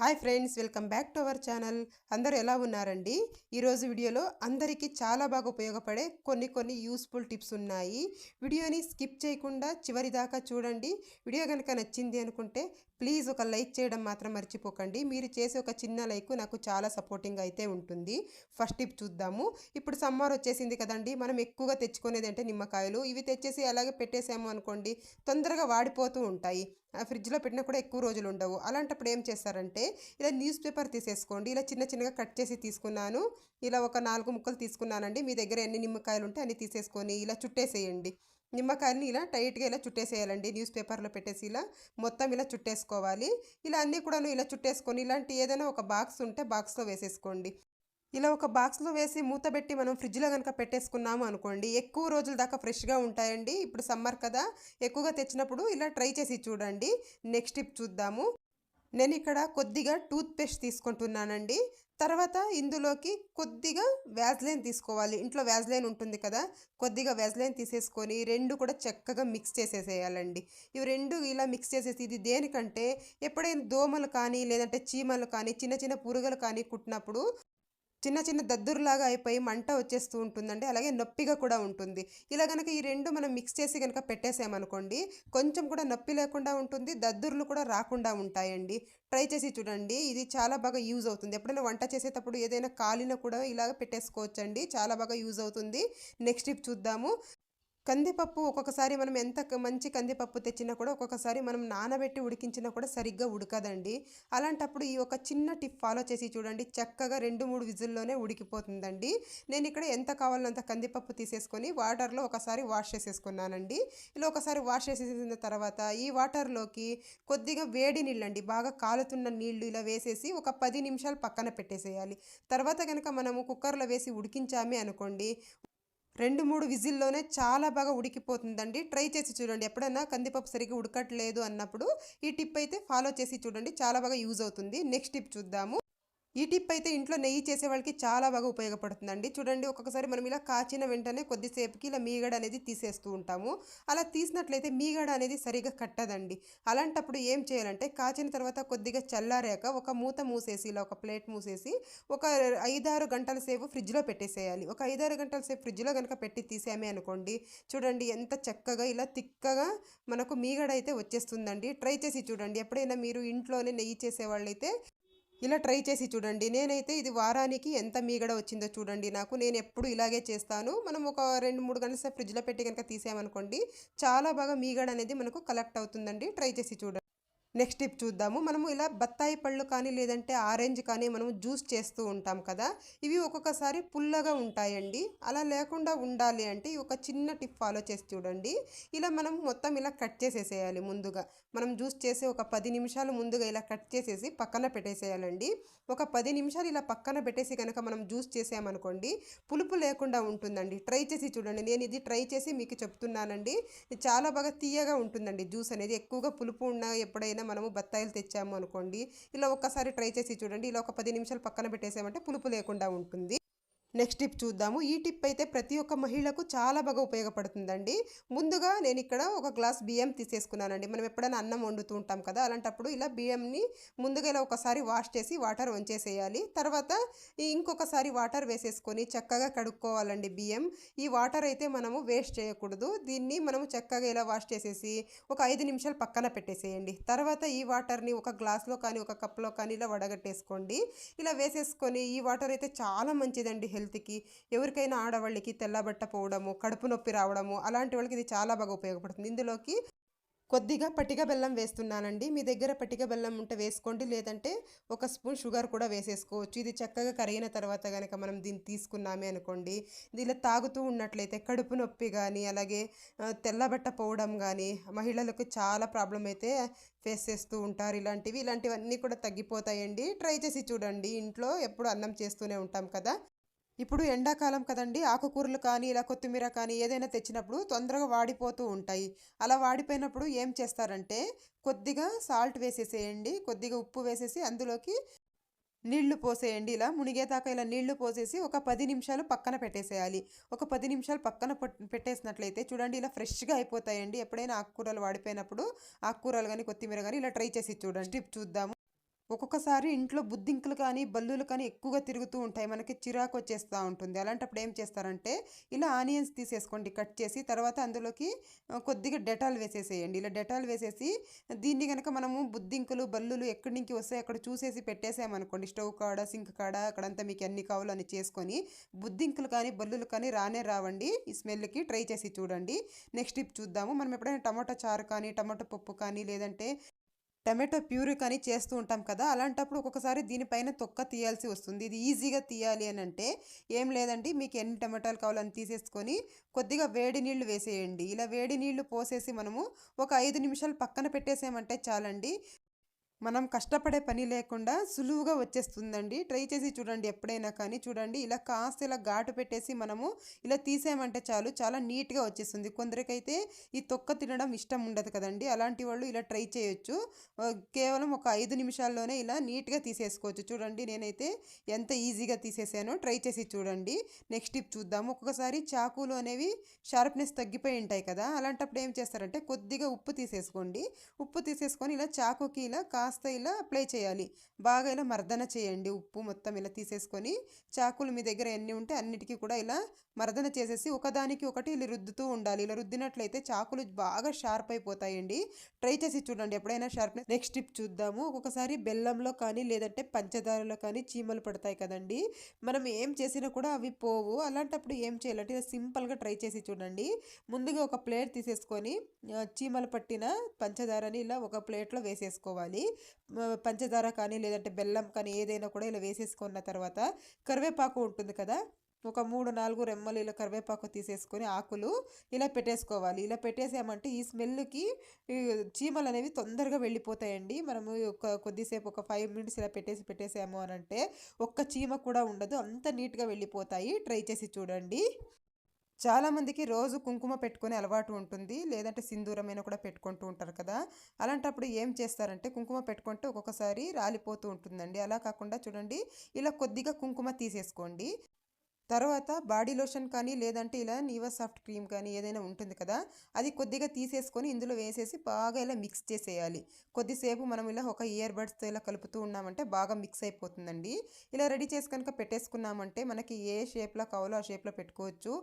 Hi friends welcome back to our channel. అందరూ ఎలా ఉన్నారండి? ఈరోజు వీడియోలో అందరికీ చాలా బాగా ఉపయోగపడే కొన్ని కొన్ని యూస్ఫుల్ టిప్స్ ఉన్నాయి. వీడియోని స్కిప్ చేయకుండా చివరి దాకా చూడండి. వీడియో కనుక నచ్చింది అనుకుంటే ప్లీజ్ ఒక లైక్ చేయడం మాత్రం మర్చిపోకండి. మీరు చేసే ఒక చిన్న లైక్ నాకు చాలా సపోర్టింగ్ అయితే ఉంటుంది. ఫస్ట్ టిప్ చూద్దాము. ఇప్పుడు సమ్మర్ వచ్చేసింది కదండి. మనం ఎక్కువగా తెచ్చుకునేది అంటే నిమ్మకాయలు. ఇవి తెచ్చేసి అలాగే పెట్టేసాము అనుకోండి తొందరగా వాడిపోతూ ఉంటాయి. ఫ్రిడ్జ్లో పెట్టినా కూడా ఎక్కువ రోజులు ఉండవు. అలాంటప్పుడు ఏం చేస్తారంటే ఇలా న్యూస్ పేపర్ తీసేసుకోండి. ఇలా చిన్న చిన్నగా కట్ చేసి తీసుకున్నాను. ఇలా ఒక నాలుగు ముక్కలు తీసుకున్నానండి. మీ దగ్గర ఎన్ని నిమ్మకాయలు ఉంటే అన్ని తీసేసుకొని ఇలా చుట్టేసేయండి. నిమ్మకాయలని ఇలా టైట్గా ఇలా చుట్టేసేయాలండి. న్యూస్ పేపర్లో పెట్టేసి ఇలా మొత్తం ఇలా చుట్టేసుకోవాలి. ఇలా అన్నీ కూడాను ఇలా చుట్టేసుకొని ఇలాంటి ఏదైనా ఒక బాక్స్ ఉంటే బాక్స్లో వేసేసుకోండి. ఇలా ఒక బాక్స్లో వేసి మూతబెట్టి మనం ఫ్రిడ్జ్లో కనుక పెట్టేసుకున్నాము అనుకోండి ఎక్కువ రోజుల దాకా ఫ్రెష్గా ఉంటాయండి. ఇప్పుడు సమ్మర్ కదా ఎక్కువగా తెచ్చినప్పుడు ఇలా ట్రై చేసి చూడండి. నెక్స్ట్ టిప్ చూద్దాము. నేను ఇక్కడ కొద్దిగా టూత్పేస్ట్ తీసుకుంటున్నానండి. తర్వాత ఇందులోకి కొద్దిగా వ్యాజ్లైన్ తీసుకోవాలి. ఇంట్లో వ్యాజ్లైన్ ఉంటుంది కదా కొద్దిగా వ్యాజ్లైన్ తీసేసుకొని రెండు కూడా చక్కగా మిక్స్ చేసేసేయాలండి. ఇవి రెండు ఇలా మిక్స్ చేసేసి ఇది దేనికంటే ఎప్పుడైనా దోమలు కానీ లేదంటే చీమలు కానీ చిన్న చిన్న పురుగులు కానీ కుట్టినప్పుడు చిన్న చిన్న దద్దురులాగా అయిపోయి మంట వచ్చేస్తూ ఉంటుందండి. అలాగే నొప్పిగా కూడా ఉంటుంది. ఇలా కనుక ఈ రెండు మనం మిక్స్ చేసి కనుక పెట్టేసామనుకోండి కొంచెం కూడా నొప్పి లేకుండా ఉంటుంది దద్దుర్లు కూడా రాకుండా ఉంటాయండి. ట్రై చేసి చూడండి. ఇది చాలా బాగా యూజ్ అవుతుంది. ఎప్పుడైనా వంట చేసేటప్పుడు ఏదైనా కాలిన కూడా ఇలాగ పెట్టేసుకోవచ్చండి. చాలా బాగా యూజ్ అవుతుంది. నెక్స్ట్ టిప్ చూద్దాము. కందిపప్పు ఒక్కొక్కసారి మనం ఎంత మంచి కందిపప్పు తెచ్చినా కూడా ఒక్కొక్కసారి మనం నానబెట్టి ఉడికించినా కూడా సరిగ్గా ఉడకదండి. అలాంటప్పుడు ఈ ఒక చిన్న టిప్ ఫాలో చేసి చూడండి. చక్కగా రెండు మూడు విజిల్లోనే ఉడికిపోతుందండి. నేను ఇక్కడ ఎంత కావాలంత కందిపప్పు తీసేసుకొని వాటర్లో ఒకసారి వాష్ చేసేసుకున్నానండి. ఇలా ఒకసారి వాష్ చేసేసిన తర్వాత ఈ వాటర్లోకి కొద్దిగా వేడి నీళ్ళండి. బాగా కాలుతున్న నీళ్ళు ఇలా వేసేసి ఒక పది నిమిషాలు పక్కన పెట్టేసేయాలి. తర్వాత కనుక మనము కుక్కర్లో వేసి ఉడికించామే అనుకోండి రెండు మూడు విజిల్లోనే చాలా బాగా ఉడికిపోతుందండి. ట్రై చేసి చూడండి. ఎప్పుడైనా కందిపప్పు సరిగ్గా ఉడకట్లేదు అన్నప్పుడు ఈ టిప్ అయితే ఫాలో చేసి చూడండి. చాలా బాగా యూజ్ అవుతుంది. నెక్స్ట్ టిప్ చూద్దాము. ఈ టిప్ అయితే ఇంట్లో నెయ్యి చేసే వాళ్ళకి చాలా బాగా ఉపయోగపడుతుందండి. చూడండి ఒక్కొక్కసారి మనం ఇలా కాచిన వెంటనే కొద్దిసేపుకి ఇలా మీగడ అనేది తీసేస్తూ ఉంటాము. అలా తీసినట్లయితే మీగడ అనేది సరిగా కట్టదండి. అలాంటప్పుడు ఏం చేయాలంటే కాచిన తర్వాత కొద్దిగా చల్లారాక ఒక మూత మూసేసి ఇలా ఒక ప్లేట్ మూసేసి ఒక ఐదారు గంటల సేపు ఫ్రిడ్జ్లో పెట్టేసేయాలి. ఒక ఐదారు గంటల సేపు ఫ్రిడ్జ్లో కనుక పెట్టి తీసామే అనుకోండి చూడండి ఎంత చక్కగా ఇలా తిక్కగా మనకు మీగడ అయితే వచ్చేస్తుందండి. ట్రై చేసి చూడండి. ఎప్పుడైనా మీరు ఇంట్లోనే నెయ్యి చేసే వాళ్ళైతే ఇలా ట్రై చేసి చూడండి. నేనైతే ఇది వారానికి ఎంత మీగడ వచ్చిందో చూడండి నాకు. నేను ఎప్పుడు ఇలాగే చేస్తాను. మనం ఒక రెండు మూడు గంటల సేపు ఫ్రిడ్జ్లో పెట్టి కనుక తీసామనుకోండి చాలా బాగా మీగడ అనేది మనకు కలెక్ట్ అవుతుందండి. ట్రై చేసి చూడండి. నెక్స్ట్ టిప్ చూద్దాము. మనము ఇలా బత్తాయి పళ్ళు కానీ లేదంటే ఆరెంజ్ కానీ మనము జ్యూస్ చేస్తూ ఉంటాం కదా. ఇవి ఒక్కొక్కసారి పుల్లగా ఉంటాయండి. అలా లేకుండా ఉండాలి అంటే ఒక చిన్న టిప్ ఫాలో చేసి చూడండి. ఇలా మనం మొత్తం ఇలా కట్ చేసేసేయాలి ముందుగా. మనం జ్యూస్ చేసి ఒక పది నిమిషాలు ముందుగా ఇలా కట్ చేసేసి పక్కన పెట్టేసేయాలండి. ఒక పది నిమిషాలు ఇలా పక్కన పెట్టేసి కనుక మనం జ్యూస్ చేసామనుకోండి పులుపు లేకుండా ఉంటుందండి. ట్రై చేసి చూడండి. నేను ఇది ట్రై చేసి మీకు చెప్తున్నానండి. చాలా బాగా తీయగా ఉంటుందండి జ్యూస్ అనేది. ఎక్కువగా పులుపు ఉన్న ఎప్పుడైనా మనము బత్తాయిలు తెచ్చాము అనుకోండి ఇలా ఒక్కసారి ట్రై చేసి చూడండి ఇలా ఒక పది నిమిషాలు పక్కన పెట్టేసామంటే పులుపు లేకుండా ఉంటుంది. నెక్స్ట్ టిప్ చూద్దాము. ఈ టిప్ అయితే ప్రతి ఒక్క మహిళకు చాలా బాగా ఉపయోగపడుతుందండి. ముందుగా నేను ఇక్కడ ఒక గ్లాస్ బియ్యం తీసేసుకున్నానండి. మనం ఎప్పుడైనా అన్నం వండుతూ ఉంటాం కదా అలాంటప్పుడు ఇలా బియ్యంని ముందుగా ఇలా ఒకసారి వాష్ చేసి వాటర్ వంచేసేయాలి. తర్వాత ఇంకొకసారి వాటర్ వేసేసుకొని చక్కగా కడుక్కోవాలండి బియ్యం. ఈ వాటర్ అయితే మనము వేస్ట్ చేయకూడదు. దీన్ని మనము చక్కగా ఇలా వాష్ చేసేసి ఒక ఐదు నిమిషాలు పక్కన పెట్టేసేయండి. తర్వాత ఈ వాటర్ని ఒక గ్లాస్లో కానీ ఒక కప్లో కానీ ఇలా వడగట్టేసుకోండి. ఇలా వేసేసుకొని ఈ వాటర్ అయితే చాలా మంచిదండి హెల్త్ హెల్త్కి ఎవరికైనా ఆడవాళ్ళకి తెల్లబట్ట పోవడము కడుపు నొప్పి రావడము అలాంటి వాళ్ళకి ఇది చాలా బాగా ఉపయోగపడుతుంది. ఇందులోకి కొద్దిగా పటిక బెల్లం వేస్తున్నానండి. మీ దగ్గర పటిక బెల్లం ఉంటే వేసుకోండి. లేదంటే ఒక స్పూన్ షుగర్ కూడా వేసేసుకోవచ్చు. ఇది చక్కగా కరిగిన తర్వాత కనుక మనం దీన్ని తీసుకున్నామే అనుకోండి. ఇలా తాగుతూ ఉన్నట్లయితే కడుపు నొప్పి కానీ అలాగే తెల్లబట్ట పోవడం కానీ మహిళలకు చాలా ప్రాబ్లం అయితే ఫేస్ చేస్తూ ఉంటారు. ఇలాంటివి ఇలాంటివన్నీ కూడా తగ్గిపోతాయండి. ట్రై చేసి చూడండి. ఇంట్లో ఎప్పుడు అన్నం చేస్తూనే ఉంటాం కదా. ఇప్పుడు ఎండాకాలం కదండి. ఆకుకూరలు కానీ ఇలా కొత్తిమీర కానీ ఏదైనా తెచ్చినప్పుడు తొందరగా వాడిపోతూ ఉంటాయి. అలా వాడిపోయినప్పుడు ఏం చేస్తారంటే కొద్దిగా సాల్ట్ వేసేసేయండి. కొద్దిగా ఉప్పు వేసేసి అందులోకి నీళ్ళు పోసేయండి. ఇలా మునిగేదాకా ఇలా నీళ్ళు పోసేసి ఒక పది నిమిషాలు పక్కన పెట్టేసేయాలి. ఒక పది నిమిషాలు పక్కన పెట్టేసినట్లయితే చూడండి ఇలా ఫ్రెష్గా అయిపోతాయండి. ఎప్పుడైనా ఆకుకూరలు వాడిపోయినప్పుడు ఆకుకూరలు కానీ కొత్తిమీర కానీ ఇలా ట్రై చేసి చూడండి. టిప్ చూద్దాము. ఒక్కొక్కసారి ఇంట్లో బుద్ధింకులు కానీ బల్లులు కానీ ఎక్కువగా తిరుగుతూ ఉంటాయి. మనకి చిరాకు వచ్చేస్తూ ఉంటుంది. అలాంటప్పుడు ఏం చేస్తారంటే ఇలా ఆనియన్స్ తీసేసుకోండి కట్ చేసి తర్వాత అందులోకి కొద్దిగా డెటాల్ వేసేసేయండి. ఇలా డెటాల్ వేసేసి దీన్ని కనుక మనము బుద్ధింకులు బల్లులు ఎక్కడి నుంచి వస్తాయి అక్కడ చూసేసి పెట్టేసామనుకోండి స్టవ్ కాడ సింక్ కాడ అక్కడంతా మీకు ఎన్ని కావాలో అని చేసుకొని బుద్ధింకులు కానీ బల్లులు కానీ రానే రావండి. ఈ స్మెల్కి ట్రై చేసి చూడండి. నెక్స్ట్ టిప్ చూద్దాము. మనం ఎప్పుడైనా టమాటా చారు కానీ టమాటా పప్పు కానీ లేదంటే టమాటో ప్యూరీ కానీ చేస్తూ ఉంటాం కదా అలాంటప్పుడు ఒక్కొక్కసారి దీనిపైన తొక్క తీయాల్సి వస్తుంది. ఇది ఈజీగా తీయాలి అని అంటే ఏం లేదండి మీకు ఎన్ని టమాటాలు కావాలని తీసేసుకొని కొద్దిగా వేడి నీళ్ళు వేసేయండి. ఇలా వేడి నీళ్ళు పోసేసి మనము ఒక ఐదు నిమిషాలు పక్కన పెట్టేసామంటే చాలండి. మనం కష్టపడే పని లేకుండా సులువుగా వచ్చేస్తుందండి. ట్రై చేసి చూడండి ఎప్పుడైనా కానీ. చూడండి ఇలా కాస్త ఇలా ఘాటు పెట్టేసి మనము ఇలా తీసామంటే చాలు చాలా నీట్గా వచ్చేస్తుంది. కొందరికైతే ఈ తొక్క తినడం ఇష్టం ఉండదు కదండి. అలాంటి వాళ్ళు ఇలా ట్రై చేయొచ్చు. కేవలం ఒక ఐదు నిమిషాల్లోనే ఇలా నీట్గా తీసేసుకోవచ్చు. చూడండి నేనైతే ఎంత ఈజీగా తీసేసానో ట్రై చేసి చూడండి. నెక్స్ట్ టిప్ చూద్దాము ఒక్కొక్కసారి చాకులు అనేవి షార్ప్నెస్ తగ్గిపోయి ఉంటాయి కదా. అలాంటప్పుడు ఏం చేస్తారంటే కొద్దిగా ఉప్పు తీసేసుకోండి. ఉప్పు తీసేసుకొని ఇలా చాకుకి ఇలా కాస్త ఇలా అప్లై చేయాలి. బాగా ఇలా మర్దన చేయండి. ఉప్పు మొత్తం ఇలా తీసేసుకొని చాకులు మీ దగ్గర ఎన్ని ఉంటే అన్నిటికీ కూడా ఇలా మర్దన చేసేసి ఒకదానికి ఒకటి ఇలా రుద్దుతూ ఉండాలి. ఇలా రుద్దినట్లయితే చాకులు బాగా షార్ప్ అయిపోతాయండి. ట్రై చేసి చూడండి. ఎప్పుడైనా షార్ప్నెస్ నెక్స్ట్ టిప్ చూద్దాము. ఒక్కొక్కసారి బెల్లంలో కానీ లేదంటే పంచదారలో కానీ చీమలు పడతాయి కదండి. మనం ఏం చేసినా కూడా అవి పోవు. అలాంటప్పుడు ఏం చేయాలంటే ఇలా సింపుల్గా ట్రై చేసి చూడండి. ముందుగా ఒక ప్లేట్ తీసేసుకొని చీమలు పట్టిన పంచదారని ఇలా ఒక ప్లేట్లో వేసేసుకోవాలి. పంచదార కానీ లేదంటే బెల్లం కానీ ఏదైనా కూడా ఇలా వేసేసుకున్న తర్వాత కరివేపాకు ఉంటుంది కదా ఒక మూడు నాలుగు రెమ్మలు ఇలా కరివేపాకు తీసేసుకొని ఆకులు ఇలా పెట్టేసుకోవాలి. ఇలా పెట్టేసామంటే ఈ స్మెల్కి చీమలు అనేవి తొందరగా వెళ్ళిపోతాయండి. మనము ఒక కొద్దిసేపు ఒక ఫైవ్ మినిట్స్ ఇలా పెట్టేసి పెట్టేసాము అని అంటే ఒక్క చీమ కూడా ఉండదు. అంత నీట్గా వెళ్ళిపోతాయి. ట్రై చేసి చూడండి. చాలామందికి రోజు కుంకుమ పెట్టుకునే అలవాటు ఉంటుంది. లేదంటే సింధూరమైన కూడా పెట్టుకుంటూ ఉంటారు కదా. అలాంటప్పుడు ఏం చేస్తారంటే కుంకుమ పెట్టుకుంటే ఒక్కొక్కసారి రాలిపోతూ ఉంటుందండి. అలా కాకుండా చూడండి ఇలా కొద్దిగా కుంకుమ తీసేసుకోండి. తర్వాత బాడీ లోషన్ కానీ లేదంటే ఇలా నీవా సాఫ్ట్ క్రీమ్ కానీ ఏదైనా ఉంటుంది కదా అది కొద్దిగా తీసేసుకొని ఇందులో వేసేసి బాగా ఇలా మిక్స్ చేసేయాలి. కొద్దిసేపు మనం ఇలా ఒక ఇయర్ బడ్స్తో ఇలా కలుపుతూ ఉన్నామంటే బాగా మిక్స్ అయిపోతుందండి. ఇలా రెడీ చేసి కనుక పెట్టేసుకున్నామంటే మనకి ఏ షేప్లో కావాలో ఆ షేప్లో పెట్టుకోవచ్చు.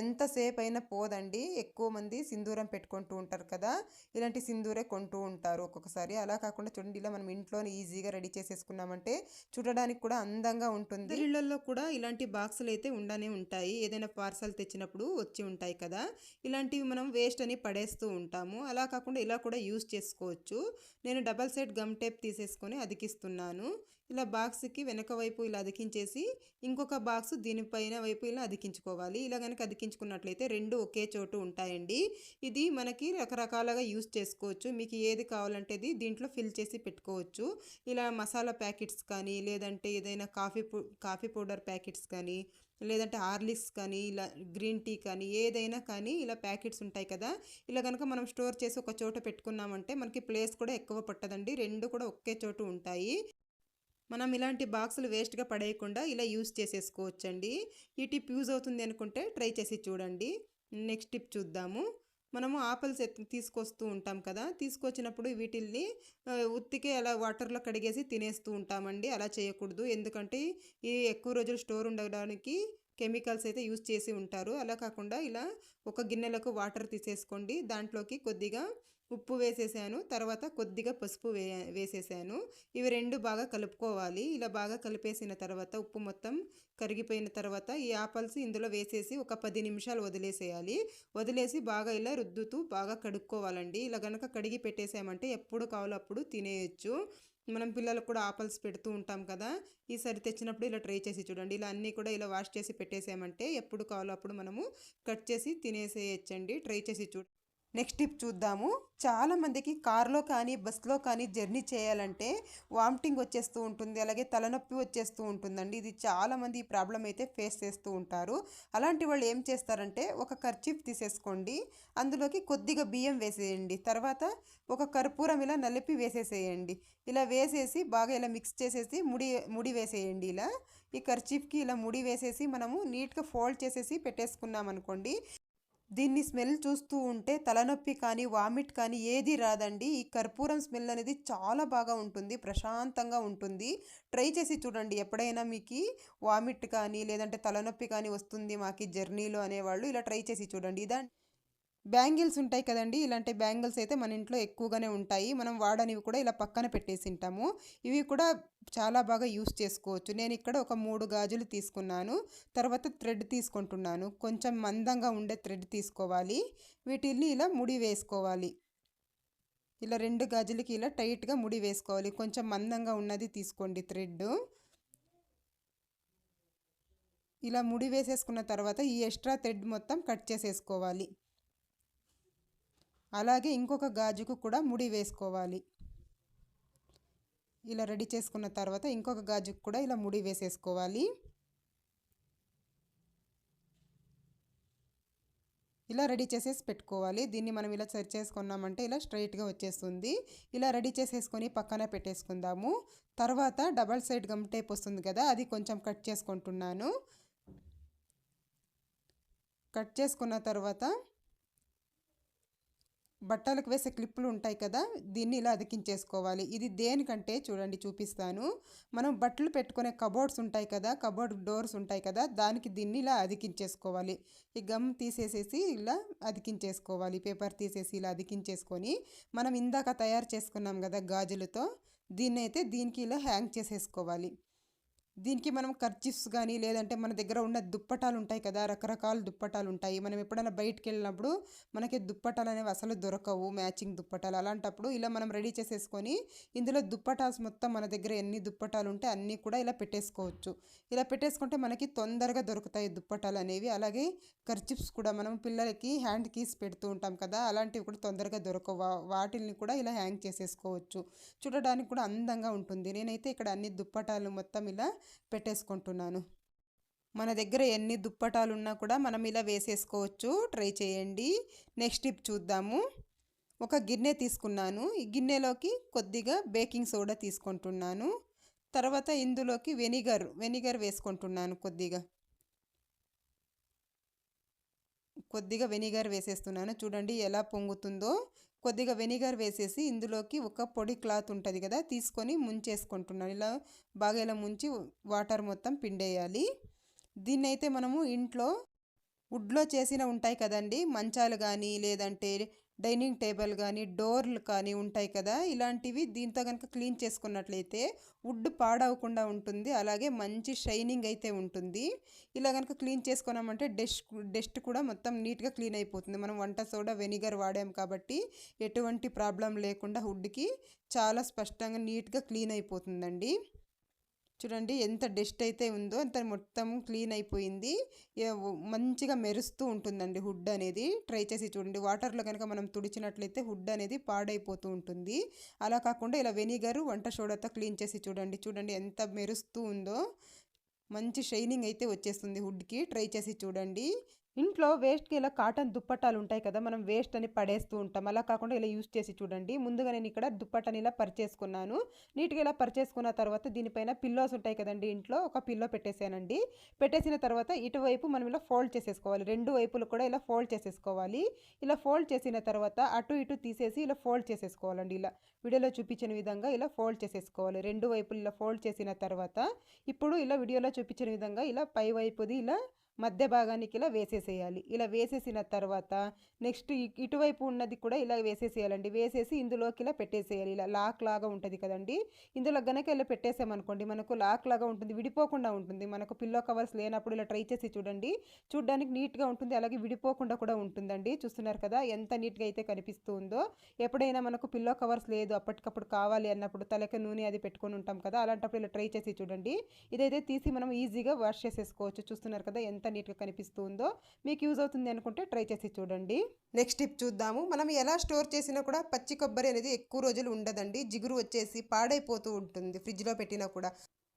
ఎంతసేపు అయినా పోదండి. ఎక్కువ మంది సింధూరం పెట్టుకుంటూ ఉంటారు కదా ఇలాంటి సింధూరే కొంటూ ఉంటారు ఒక్కొక్కసారి. అలా కాకుండా చూడండి ఇలా మనం ఇంట్లోనే ఈజీగా రెడీ చేసేసుకున్నామంటే చూడడానికి కూడా అందంగా ఉంటుంది. ఇళ్ళలో కూడా ఇలాంటి బాక్సులు అయితే ఉండనే ఉంటాయి. ఏదైనా పార్సల్ తెచ్చినప్పుడు వచ్చి ఉంటాయి కదా. ఇలాంటివి మనం వేస్ట్ అని పడేస్తూ ఉంటాము. అలా కాకుండా ఇలా కూడా యూస్ చేసుకోవచ్చు. నేను డబల్ సైడ్ గమ్ టేప్ తీసేసుకొని అతికిస్తున్నాను. ఇలా బాక్స్కి వెనక వైపు ఇలా అతికించేసి ఇంకొక బాక్స్ దీనిపైన వైపు ఇలా అతికించుకోవాలి. ఇలా కనుక అతికించుకున్నట్లయితే రెండు ఒకే చోటు ఉంటాయండి. ఇది మనకి రకరకాలుగా యూస్ చేసుకోవచ్చు. మీకు ఏది కావాలంటే అది దీంట్లో ఫిల్ చేసి పెట్టుకోవచ్చు. ఇలా మసాలా ప్యాకెట్స్ కానీ లేదంటే ఏదైనా కాఫీ కాఫీ పౌడర్ ప్యాకెట్స్ కానీ లేదంటే హార్లిక్స్ కానీ ఇలా గ్రీన్ టీ కానీ ఏదైనా కానీ ఇలా ప్యాకెట్స్ ఉంటాయి కదా. ఇలా కనుక మనం స్టోర్ చేసి ఒక చోట పెట్టుకున్నామంటే మనకి ప్లేస్ కూడా ఎక్కువ పట్టదండి. రెండు కూడా ఒకే చోటు ఉంటాయి. మనం ఇలాంటి బాక్సులు వేస్ట్గా పడేయకుండా ఇలా యూస్ చేసేసుకోవచ్చండి. ఈ టిప్ యూజ్ అవుతుంది అనుకుంటే ట్రై చేసి చూడండి. నెక్స్ట్ టిప్ చూద్దాము. మనము ఆపిల్స్ తీసుకొస్తూ ఉంటాం కదా తీసుకొచ్చినప్పుడు వీటిల్ని ఉత్తికే అలా వాటర్లో కడిగేసి తినేస్తూ ఉంటామండి. అలా చేయకూడదు. ఎందుకంటే ఈ ఎక్కువ రోజులు స్టోర్ ఉండడానికి కెమికల్స్ అయితే యూజ్ చేసి ఉంటారు. అలా కాకుండా ఇలా ఒక గిన్నెలకు వాటర్ తీసేసుకోండి. దాంట్లోకి కొద్దిగా ఉప్పు వేసేసాను తర్వాత కొద్దిగా పసుపు వే వేసేసాను. ఇవి రెండు బాగా కలుపుకోవాలి. ఇలా బాగా కలిపేసిన తర్వాత ఉప్పు మొత్తం కరిగిపోయిన తర్వాత ఈ ఆపల్స్ ఇందులో వేసేసి ఒక పది నిమిషాలు వదిలేసేయాలి. వదిలేసి బాగా ఇలా రుద్దుతూ బాగా కడుక్కోవాలండి. ఇలా కనుక కడిగి పెట్టేసామంటే ఎప్పుడు కావాలో అప్పుడు తినేయచ్చు. మనం పిల్లలకు కూడా ఆపల్స్ పెడుతూ ఉంటాం కదా. ఈసారి తెచ్చినప్పుడు ఇలా ట్రై చేసి చూడండి. ఇలా అన్నీ కూడా ఇలా వాష్ చేసి పెట్టేసామంటే ఎప్పుడు కావాలో అప్పుడు మనము కట్ చేసి తినేసేయచ్చండి. ట్రై చేసి చూడండి. నెక్స్ట్ టిప్ చూద్దాము. చాలా మందికి కార్లో కానీ బస్లో కానీ జర్నీ చేయాలంటే వామిటింగ్ వచ్చేస్తూ ఉంటుంది. అలాగే తలనొప్పి వచ్చేస్తూ ఉంటుందండి. ఇది చాలామంది ఈ ప్రాబ్లం అయితే ఫేస్ చేస్తూ ఉంటారు. అలాంటి వాళ్ళు ఏం చేస్తారంటే ఒక కర్చీఫ్ తీసేసుకోండి. అందులోకి కొద్దిగా బియ్యం వేసేయండి. తర్వాత ఒక కర్పూరం ఇలా నలిపి వేసేసేయండి. ఇలా వేసేసి బాగా ఇలా మిక్స్ చేసేసి ముడి ముడి వేసేయండి ఇలా. ఈ కర్చీఫ్కి ఇలా ముడి వేసేసి మనము నీట్గా ఫోల్డ్ చేసేసి పెట్టేసుకున్నాం అనుకోండి దీన్ని స్మెల్ చూస్తూ ఉంటే తలనొప్పి కానీ వామిట్ కానీ ఏది రాదండి. ఈ కర్పూరం స్మెల్ అనేది చాలా బాగా ఉంటుంది ప్రశాంతంగా ఉంటుంది. ట్రై చేసి చూడండి ఎప్పుడైనా మీకు వామిట్ కానీ లేదంటే తలనొప్పి కానీ వస్తుంది మాకు జర్నీలో అనేవాళ్ళు ఇలా ట్రై చేసి చూడండి. ఇదా బ్యాంగిల్స్ ఉంటాయి కదండి. ఇలాంటి బ్యాంగిల్స్ అయితే మన ఇంట్లో ఎక్కువగానే ఉంటాయి. మనం వాడనివి కూడా ఇలా పక్కన పెట్టేసి ఉంటాము. ఇవి కూడా చాలా బాగా యూస్ చేసుకోవచ్చు. నేను ఇక్కడ ఒక మూడు గాజులు తీసుకున్నాను. తర్వాత థ్రెడ్ తీసుకుంటున్నాను. కొంచెం మందంగా ఉండే థ్రెడ్ తీసుకోవాలి. వీటిని ఇలా ముడి వేసుకోవాలి. ఇలా రెండు గాజులకి ఇలా టైట్గా ముడి వేసుకోవాలి. కొంచెం మందంగా ఉన్నది తీసుకోండి థ్రెడ్. ఇలా ముడి వేసేసుకున్న తర్వాత ఈ ఎక్స్ట్రా థ్రెడ్ మొత్తం కట్ చేసేసుకోవాలి. అలాగే ఇంకొక గాజుకు కూడా ముడి వేసుకోవాలి. ఇలా రెడీ చేసుకున్న తర్వాత ఇంకొక గాజుకు కూడా ఇలా ముడి వేసేసుకోవాలి. ఇలా రెడీ చేసేసి పెట్టుకోవాలి. దీన్ని మనం ఇలా సరి చేసుకున్నామంటే ఇలా స్ట్రైట్గా వచ్చేస్తుంది. ఇలా రెడీ చేసేసుకొని పక్కన పెట్టేసుకుందాము. తర్వాత డబల్ సైడ్ గమ్ టేప్ వస్తుంది కదా అది కొంచెం కట్ చేసుకుంటున్నాను. కట్ చేసుకున్న తర్వాత బట్టలకు వేసే క్లిప్పులు ఉంటాయి కదా దీన్ని ఇలా అతికించేసుకోవాలి. ఇది దేనికంటే చూడండి చూపిస్తాను. మనం బట్టలు పెట్టుకునే కబోర్డ్స్ ఉంటాయి కదా కబోర్డ్ డోర్స్ ఉంటాయి కదా దానికి దీన్ని ఇలా అతికించేసుకోవాలి. ఈ గమ్ తీసేసేసి ఇలా అతికించేసుకోవాలి. పేపర్ తీసేసి ఇలా అతికించేసుకొని మనం ఇందాక తయారు చేసుకున్నాం కదా గాజులతో దీన్ని అయితే దీనికి ఇలా హ్యాంగ్ చేసేసుకోవాలి. దీనికి మనం కర్చిఫ్స్ కానీ లేదంటే మన దగ్గర ఉన్న దుప్పటాలు ఉంటాయి కదా రకరకాల దుప్పటాలు ఉంటాయి. మనం ఎప్పుడైనా బయటికి వెళ్ళినప్పుడు మనకి దుప్పటాలు అనేవి అసలు దొరకవు మ్యాచింగ్ దుప్పటాలు. అలాంటప్పుడు ఇలా మనం రెడీ చేసేసుకొని ఇందులో దుప్పటాస్ మొత్తం మన దగ్గర ఎన్ని దుప్పటాలు ఉంటే అన్నీ కూడా ఇలా పెట్టేసుకోవచ్చు. ఇలా పెట్టేసుకుంటే మనకి తొందరగా దొరుకుతాయి దుప్పటాలు అనేవి. అలాగే కర్చిప్స్ కూడా మనం పిల్లలకి హ్యాండ్ కీస్ పెడుతూ ఉంటాం కదా అలాంటివి కూడా తొందరగా దొరకవు. వాటిని కూడా ఇలా హ్యాంగ్ చేసేసుకోవచ్చు. చూడడానికి కూడా అందంగా ఉంటుంది. నేనైతే ఇక్కడ అన్ని దుప్పటాలు మొత్తం ఇలా పెట్టేసుకుంటున్నాను. మన దగ్గర ఎన్ని దుప్పటాలు ఉన్నా కూడా మనం ఇలా వేసేసుకోవచ్చు. ట్రై చేయండి. నెక్స్ట్ టిప్ చూద్దాము. ఒక గిన్నె తీసుకున్నాను. ఈ గిన్నెలోకి కొద్దిగా బేకింగ్ సోడా తీసుకుంటున్నాను. తర్వాత ఇందులోకి వెనిగర్ వెనిగర్ వేసుకుంటున్నాను కొద్దిగా. కొద్దిగా వెనిగర్ వేసేస్తున్నాను. చూడండి ఎలా పొంగుతుందో. కొద్దిగా వెనిగర్ వేసేసి ఇందులోకి ఒక పొడి క్లాత్ ఉంటుంది కదా తీసుకొని ముంచేసుకుంటున్నాను. ఇలా బాగా ఇలా ముంచి వాటర్ మొత్తం పిండేయాలి. దీన్ని అయితే మనము ఇంట్లో వుడ్లో చేసిన ఉంటాయి కదండి మంచాలు కానీ లేదంటే డైనింగ్ టేబుల్ కానీ డోర్లు కానీ ఉంటాయి కదా ఇలాంటివి దీంతో కనుక క్లీన్ చేసుకున్నట్లయితే వుడ్ పాడవకుండా ఉంటుంది. అలాగే మంచి షైనింగ్ అయితే ఉంటుంది. ఇలా కనుక క్లీన్ చేసుకున్నామంటే డస్ట్ డస్ట్ కూడా మొత్తం నీట్గా క్లీన్ అయిపోతుంది. మనం వంట సోడా వెనిగర్ వాడాం కాబట్టి ఎటువంటి ప్రాబ్లం లేకుండా వుడ్కి చాలా స్పష్టంగా నీట్గా క్లీన్ అయిపోతుందండి. చూడండి ఎంత డస్ట్ అయితే ఉందో అంత మొత్తం క్లీన్ అయిపోయింది. మంచిగా మెరుస్తూ ఉంటుందండి హుడ్ అనేది. ట్రై చేసి చూడండి. వాటర్లో కనుక మనం తుడిచినట్లయితే హుడ్ అనేది పాడైపోతూ ఉంటుంది. అలా కాకుండా ఇలా వెనిగర్ వంట సోడాతో క్లీన్ చేసి చూడండి. చూడండి ఎంత మెరుస్తూ ఉందో. మంచి షైనింగ్ అయితే వచ్చేస్తుంది హుడ్కి. ట్రై చేసి చూడండి. ఇంట్లో వేస్ట్కి ఇలా కాటన్ దుప్పట్టాలు ఉంటాయి కదా మనం వేస్ట్ అని పడేస్తూ ఉంటాం. అలా కాకుండా ఇలా యూస్ చేసి చూడండి. ముందుగా నేను ఇక్కడ దుప్పట్టని ఇలా పరిచేసుకున్నాను. నీట్గా ఇలా పరిచేసుకున్న తర్వాత దీనిపైన పిల్లోస్ ఉంటాయి కదండి ఇంట్లో ఒక పిల్లో పెట్టేసానండి పెట్టేసిన తర్వాత ఇటువైపు మనం ఇలా ఫోల్డ్ చేసేసుకోవాలి. రెండు వైపులు కూడా ఇలా ఫోల్డ్ చేసేసుకోవాలి. ఇలా ఫోల్డ్ చేసిన తర్వాత అటు ఇటు తీసేసి ఇలా ఫోల్డ్ చేసేసుకోవాలండి ఇలా. వీడియోలో చూపించిన విధంగా ఇలా ఫోల్డ్ చేసేసుకోవాలి. రెండు వైపులు ఇలా ఫోల్డ్ చేసిన తర్వాత ఇప్పుడు ఇలా వీడియోలో చూపించిన విధంగా ఇలా పై వైపుది ఇలా మధ్య భాగానికి ఇలా వేసేసేయాలి. ఇలా వేసేసిన తర్వాత నెక్స్ట్ ఇటువైపు ఉన్నది కూడా ఇలా వేసేసేయాలండి. వేసేసి ఇందులోకి ఇలా పెట్టేసేయాలి. ఇలా లాక్ లాగా ఉంటుంది కదండి. ఇందులో గనక ఇలా పెట్టేసామనుకోండి మనకు లాక్ లాగా ఉంటుంది విడిపోకుండా ఉంటుంది. మనకు పిల్లో కవర్స్ లేనప్పుడు ఇలా ట్రై చేసి చూడండి. చూడడానికి నీట్గా ఉంటుంది అలాగే విడిపోకుండా కూడా ఉంటుందండి. చూస్తున్నారు కదా ఎంత నీట్గా అయితే కనిపిస్తూ ఉందో ఎప్పుడైనా మనకు పిల్లో కవర్స్ లేదు అప్పటికప్పుడు కావాలి అన్నప్పుడు తలకి నూనె అది పెట్టుకొని ఉంటాం కదా అలాంటప్పుడు ఇలా ట్రై చేసి చూడండి. ఇదైతే తీసి మనం ఈజీగా వాష్ చేసేసుకోవచ్చు. చూస్తున్నారు కదా ఎంత ఎంత నీట్గా కనిపిస్తుందో మీకు యూజ్ అవుతుంది అనుకుంటే ట్రై చేసి చూడండి. నెక్స్ట్ టిప్ చూద్దాము. మనం ఎలా స్టోర్ చేసినా కూడా పచ్చి కొబ్బరి అనేది ఎక్కువ రోజులు ఉండదండి. జిగురు వచ్చేసి పాడైపోతూ ఉంటుంది ఫ్రిడ్జ్లో పెట్టినా కూడా.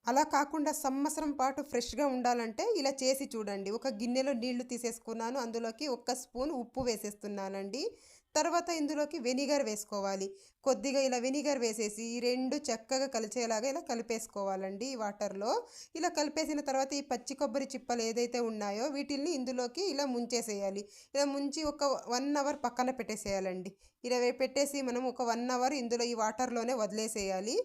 అలా కాకుండా సంవత్సరం పాటు ఫ్రెష్గా ఉండాలంటే ఇలా చేసి చూడండి. ఒక గిన్నెలో నీళ్ళు తీసేసుకున్నాను. అందులోకి ఒక్క స్పూన్ ఉప్పు వేసేస్తున్నానండి. తర్వాత ఇందులోకి వెనిగర్ వేసుకోవాలి. కొద్దిగా ఇలా వెనిగర్ వేసేసి ఈ రెండు చక్కగా కలిసేలాగా ఇలా కలిపేసుకోవాలండి ఈ వాటర్లో. ఇలా కలిపేసిన తర్వాత ఈ పచ్చి కొబ్బరి చిప్పలు ఏదైతే ఉన్నాయో వీటిల్ని ఇందులోకి ఇలా ముంచేసేయాలి. ఇలా ముంచి ఒక వన్ అవర్ పక్కన పెట్టేసేయాలండి. ఇలా పెట్టేసి మనం ఒక వన్ అవర్ ఇందులో ఈ వాటర్లోనే వదిలేసేయాలి.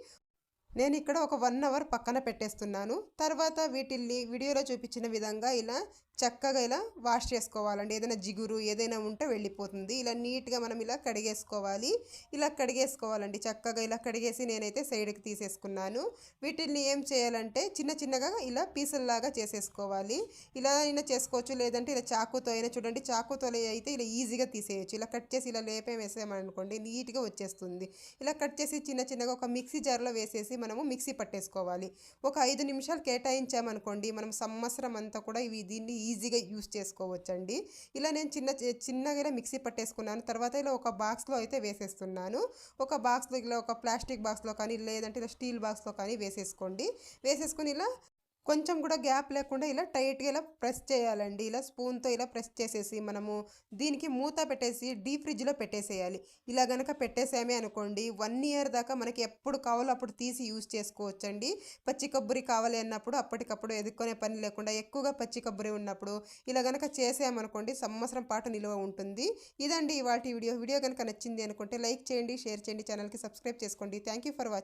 నేను ఇక్కడ ఒక వన్ అవర్ పక్కన పెట్టేస్తున్నాను. తర్వాత వీటిల్ని వీడియోలో చూపించిన విధంగా ఇలా చక్కగా ఇలా వాష్ చేసుకోవాలండి. ఏదైనా జిగురు ఏదైనా ఉంటే వెళ్ళిపోతుంది. ఇలా నీట్గా మనం ఇలా కడిగేసుకోవాలి. ఇలా కడిగేసుకోవాలండి. చక్కగా ఇలా కడిగేసి నేనైతే సైడ్కి తీసేసుకున్నాను. వీటిల్ని ఏం చేయాలంటే చిన్న చిన్నగా ఇలా పీసుల్లాగా చేసేసుకోవాలి. ఇలా అయినా చేసుకోవచ్చు. లేదంటే ఇలా చాకుతో అయినా చూడండి. చాకుతో అయితే ఇలా ఈజీగా తీసేయచ్చు. ఇలా కట్ చేసి ఇలా లేపే వేసామనుకోండి నీట్గా వచ్చేస్తుంది. ఇలా కట్ చేసి చిన్న చిన్నగా ఒక మిక్సీ జార్లో వేసేసి మనము మిక్సీ పట్టేసుకోవాలి. ఒక ఐదు నిమిషాలు కేటాయించామనుకోండి మనం సంవత్సరం అంతా కూడా ఇవి దీన్ని ఈజీగా యూస్ చేసుకోవచ్చండి. ఇలా నేను చిన్న చిన్నగా ఇలా మిక్సీ పట్టేసుకున్నాను. తర్వాత ఇలా ఒక బాక్స్లో అయితే వేసేస్తున్నాను. ఒక బాక్స్లో ఇలా ఒక ప్లాస్టిక్ బాక్స్లో కానీ లేదంటే ఇలా స్టీల్ బాక్స్లో కానీ వేసేసుకోండి. వేసేసుకుని ఇలా కొంచెం కూడా గ్యాప్ లేకుండా ఇలా టైట్గా ఇలా ప్రెస్ చేయాలండి. ఇలా స్పూన్తో ఇలా ప్రెస్ చేసేసి మనము దీనికి మూత పెట్టేసి డీప్ ఫ్రిడ్జ్లో పెట్టేసేయాలి. ఇలా గనక పెట్టేసామే అనుకోండి వన్ ఇయర్ దాకా మనకి ఎప్పుడు కావాలో అప్పుడు తీసి యూజ్ చేసుకోవచ్చండి. పచ్చి కొబ్బరి కావాలి అన్నప్పుడు అప్పటికప్పుడు ఎదుర్కొనే పని లేకుండా ఎక్కువగా పచ్చి కొబ్బరి ఉన్నప్పుడు ఇలా గనక చేసామనుకోండి సంవత్సరం పాటు నిలువ ఉంటుంది. ఇదండి ఇవాటి వీడియో. వీడియో కనుక నచ్చింది అనుకుంటే లైక్ చేయండి షేర్ చేయండి ఛానల్కి సబ్స్క్రైబ్ చేసుకోండి. Thank you for watching